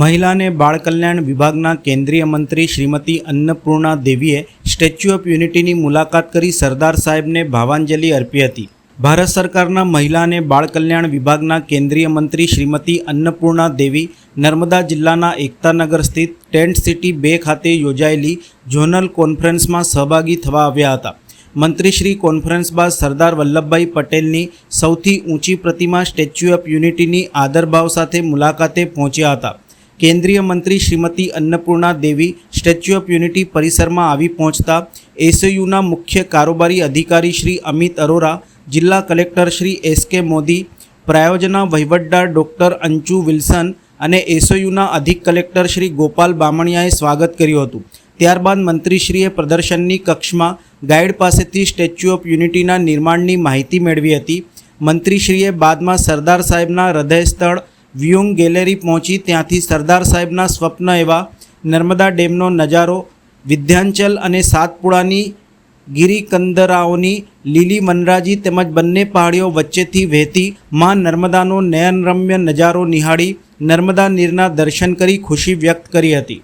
મહિલા અને બાળ કલ્યાણ વિભાગના કેન્દ્રીય મંત્રી શ્રીમતી અન્નપૂર્ણા દેવીએ સ્ટેચ્યુ ઓફ યુનિટીની મુલાકાત કરી સરદાર સાહેબને ભાવાંજલિ અર્પી હતી. ભારત સરકારના મહિલા અને બાળ કલ્યાણ વિભાગના કેન્દ્રીય મંત્રી શ્રીમતી અન્નપૂર્ણા દેવી નર્મદા જિલ્લાના એકતાનગર સ્થિત ટેન્ટ સિટી બે ખાતે યોજાયેલી ઝોનલ કોન્ફરન્સમાં સહભાગી થવા આવ્યા હતા. મંત્રીશ્રી કોન્ફરન્સ બાદ સરદાર વલ્લભભાઈ પટેલની સૌથી ઊંચી પ્રતિમા સ્ટેચ્યુ ઓફ યુનિટીની આદરભાવ સાથે મુલાકાતે પહોંચ્યા હતા. કેન્દ્રીય મંત્રી Shrimati Annapurna Devi statue of unity પરિસરમાં આવી પહોંચતા એસયુના મુખ્ય કારોબારી અધિકારી શ્રી અમિત અરોરા, જિલ્લા collector Shri S K Modi, પ્રાયોજના વહીવટદાર ડૉક્ટર અંચુ વિલ્સન અને એસયુના અધિક કલેક્ટર શ્રી ગોપાલ બામણિયાએ સ્વાગત કર્યું હતું. ત્યારબાદ મંત્રીશ્રીએ પ્રદર્શનની કક્ષમાં ગાઈડ પાસેથી સ્ટેચ્યુ ઓફ યુનિટીના નિર્માણની માહિતી મેળવી હતી. મંત્રીશ્રીએ બાદમાં સરદાર સાહેબના હૃદયસ્થળ વ્યુંગ ગેલેરી પહોંચી ત્યાંથી સરદાર સાહેબના સ્વપ્ન એવા નર્મદા ડેમનો નજારો, વિધ્યાંચલ અને સાતપુડાની ગિરિકંદરાઓની લીલી વનરાજી તેમજ બંને પહાડીઓ વચ્ચેથી વહેતી માં નર્મદાનો નયનરમ્ય નજારો નિહાળી નર્મદા નીરના દર્શન કરી ખુશી વ્યક્ત કરી હતી.